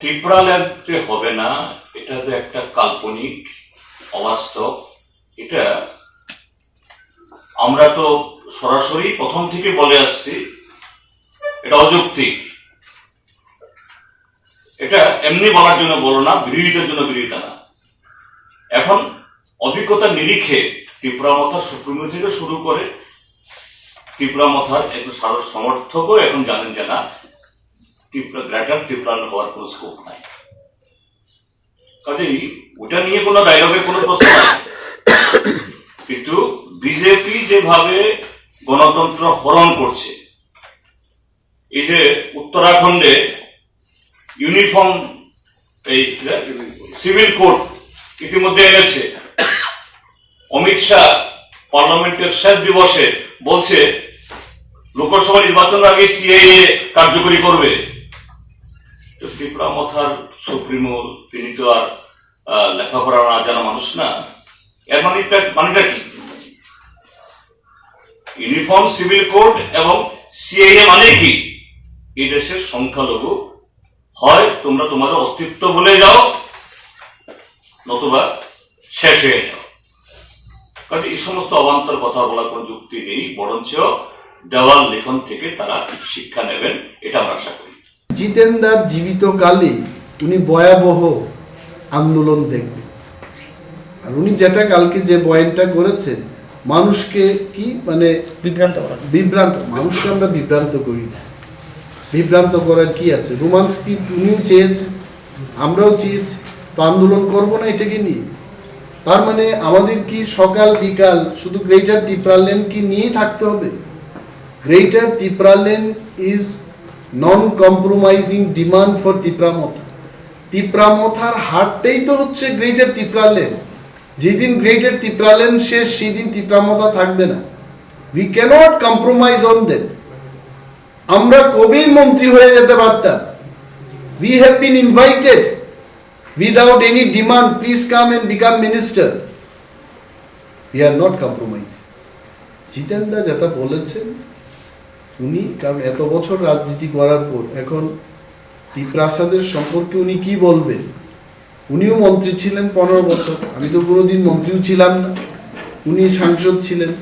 টিপ্রাল্যান্ডে হবে না, এটা তো একটা কাল্পনিক অবাস্তব, এটা আমরা তো সরাসরি প্রথম থেকে বলে আসছি, এটা অযৌক্তিক। এটা এমনি বলার জন্য বলো না, বিরোধিতার জন্য বিরোধিতা না। এখন অভিজ্ঞতা নিরিখে ত্রিপুরা মথা সুপ্রিমো থেকে শুরু করে ত্রিপুরা মথার একটু সাধারণ সমর্থকও এখন জানেন যে না গ্রেটার ত্রিপুরাল হওয়ার কোনো স্কোপ নাই। কাজেই ওটা নিয়ে কোনো কোনো প্রশ্ন নাই। কিন্তু বিজেপি যেভাবে গণতন্ত্র হরণ করছে, এই যে উত্তরাখণ্ডে ইউনিফর্ম এই সিভিল কোড ইতিমধ্যে এনেছে, অমিত শাহ পার্লামেন্টের শেষ দিবসে বলছে, লোকসভা নির্বাচনের আগে সিআইএ কার্যকরী করবে। তো মথার সুপ্রিমো, তিনি তো আর লেখাপড়া না জানা মানুষ না। এর মানেটা মানেটা কি? ইউনিফর্ম, সিভিল কোড এবং সিআইএ মানে কি? এই দেশের সংখ্যালঘু হয়, তোমরা অস্তিত্ব বলে যাও, নতুবা শেষ হয়ে যাও। কাজে এই সমস্ত অবান্তর কথা বলার কোনো যুক্তি নেই, বরঞ্চ দেওয়াল লেখন থেকে তারা শিক্ষা নেবেন, এটা আমরা আশা করি। জিতেন্দার জীবিতকালে উনি ভয়াবহ আন্দোলন দেখবেন। আর উনি যেটা কালকে যে বয়ানটা করেছেন মানুষকে কি মানে বিভ্রান্ত করা। বিভ্রান্ত মানুষকে আমরা বিভ্রান্ত করি না। বিভ্রান্ত করার কি আছে? রোমান্স কি উনিও চেয়েছেন আমরাও চেয়েছি তো আন্দোলন করব না এটাকে নিয়ে? তার মানে আমাদের কি সকাল বিকাল শুধু গ্রেটার তিপ্রালেন কি নিয়েই থাকতে হবে? Greater Tipraland is non compromising demand for Tipra Motha তিপ্রামথার হারটাই তো হচ্ছে গ্রেটার তিপ্রালেন যেদিন গ্রেটার তিপ্রালেন শেষ, সেদিন তিপ্রামথা থাকবে না। We cannot compromise on them আমরা কবেই মন্ত্রী হয়ে যেতে পারতাম। We have been invited without any demand please come and become minister we are not compromise Jiten da যেটা বলেছেন উনি, কারণ এত বছর রাজনীতি করার পর এখন ত্রিপ্রাসাদের সম্পর্কে উনি কি বলবেন? উনিও মন্ত্রী ছিলেন পনেরো বছর, আমি তো কোনোদিন মন্ত্রীও ছিলাম না, উনি সাংসদ ছিলেন।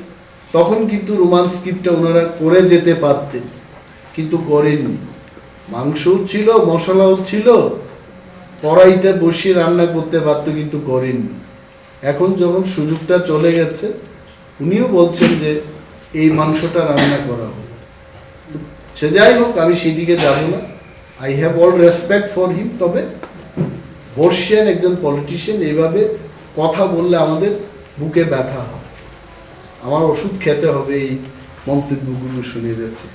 তখন কিন্তু রোমান স্ক্রিপ্টটা ওনারা করে যেতে পারতেন, কিন্তু করেননি। মাংসও ছিল, মশলাও ছিল, কড়াইটা বসিয়ে রান্না করতে পারতো, কিন্তু করেননি। এখন যখন সুযোগটা চলে গেছে, উনিও বলছেন যে এই মাংসটা রান্না করা হোক। সে যাই হোক, আমি সেদিকে যাব না। I have all respect for him তবে বর্ষিয়ান একজন পলিটিশিয়ান এইভাবে কথা বললে আমাদের বুকে ব্যথা হয়। আমার ওষুধ খেতে হবে, এই মন্তব্যগুলো শুনিয়ে যাচ্ছে